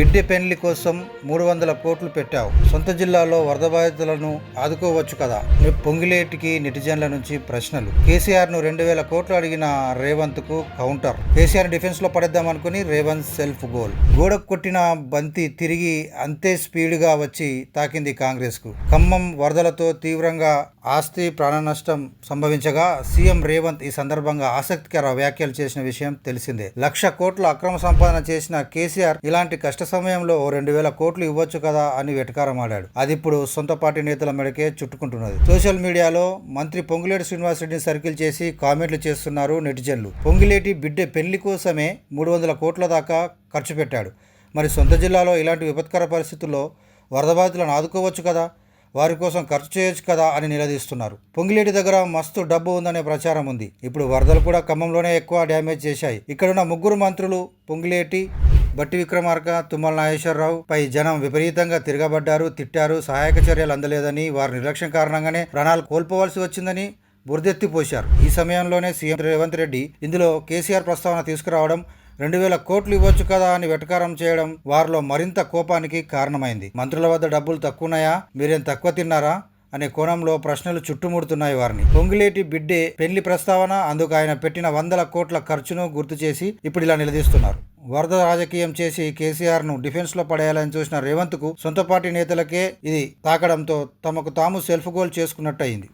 బిడ్డె పెళ్ళి కోసం మూడు వందల కోట్లు పెట్టావు. సొంత జిల్లాలో వరద బాధితులను ఆదుకోవచ్చు కదా. పొంగిలేటికి నెటిజన్ల నుంచి ప్రశ్నలు. కేసీఆర్ను రెండు వేల కోట్లు అడిగిన రేవంత్కు కౌంటర్. కేసీఆర్ డిఫెన్స్లో పడేద్దాం అనుకుని రేవంత్ సెల్ఫ్ గోల్. గోడకు కొట్టిన బంతి తిరిగి అంతే స్పీడ్గా వచ్చి తాకింది కాంగ్రెస్కు ఖమ్మం వరదలతో తీవ్రంగా ఆస్తి ప్రాణ నష్టం సంభవించగా సీఎం రేవంత్ ఈ సందర్భంగా ఆసక్తికర వ్యాఖ్యలు చేసిన విషయం తెలిసిందే. లక్ష కోట్ల అక్రమ సంపాదన చేసిన కేసీఆర్ ఇలాంటి కష్ట సమయంలో రెండు వేల కోట్లు ఇవ్వచ్చు కదా అని వెటకారమాడాడు అది ఇప్పుడు సొంత పార్టీ నేతల మెడకే చుట్టుకుంటున్నది. సోషల్ మీడియాలో మంత్రి పొంగులేటి శ్రీనివాసరెడ్డిని సర్కిల్ చేసి కామెంట్లు చేస్తున్నారు నెటిజన్లు. పొంగిలేటి బిడ్డ పెళ్ళి కోసమే మూడు వందల కోట్ల దాకా ఖర్చు పెట్టాడు. మరి సొంత జిల్లాలో ఇలాంటి విపత్కర పరిస్థితుల్లో వరద బాధితులను ఆదుకోవచ్చు కదా? వారి కోసం ఖర్చు చేయొచ్చు కదా అని నిలదీస్తున్నారు. పొంగిలేటి దగ్గర మస్తు డబ్బు ఉందనే ప్రచారం ఉంది. ఇప్పుడు వరదలు కూడా ఖమ్మంలోనే ఎక్కువ డ్యామేజ్ చేశాయి. ఇక్కడున్న ముగ్గురు మంత్రులు పొంగిలేటి బట్టి విక్రమార్క తుమ్మల నాగేశ్వరరావు పై జనం విపరీతంగా తిరగబడ్డారు తిట్టారు సహాయక చర్యలు అందలేదని వారి నిర్లక్ష్యం కారణంగానే ప్రాణాలు కోల్పోవలసి వచ్చిందని బురదెత్తి పోశారు. ఈ సమయంలోనే సీఎం రేవంత్ రెడ్డి ఇందులో కేసీఆర్ ప్రస్తావన తీసుకురావడం రెండు వేల కోట్లు ఇవ్వచ్చు కదా అని వెటకారం చేయడం వారిలో మరింత కోపానికి కారణమైంది. మంత్రుల వద్ద డబ్బులు తక్కువన్నాయా? మీరేం తక్కువ తిన్నారా? అనే కోణంలో ప్రశ్నలు చుట్టుముడుతున్నాయి వారిని. పొంగిలేటి బిడ్డే పెళ్ళి ప్రస్తావన అందుకు ఆయన పెట్టిన వందల కోట్ల ఖర్చును గుర్తు చేసి ఇప్పుడు ఇలా నిలదీస్తున్నారు. వరద రాజకీయం చేసి కేసీఆర్ను డిఫెన్స్లో పడేయాలని చూసిన రేవంత్కు సొంత పార్టీ నేతలకే ఇది తాకడంతో తమకు తాము సెల్ఫ్ గోల్ చేసుకున్నట్టు అయింది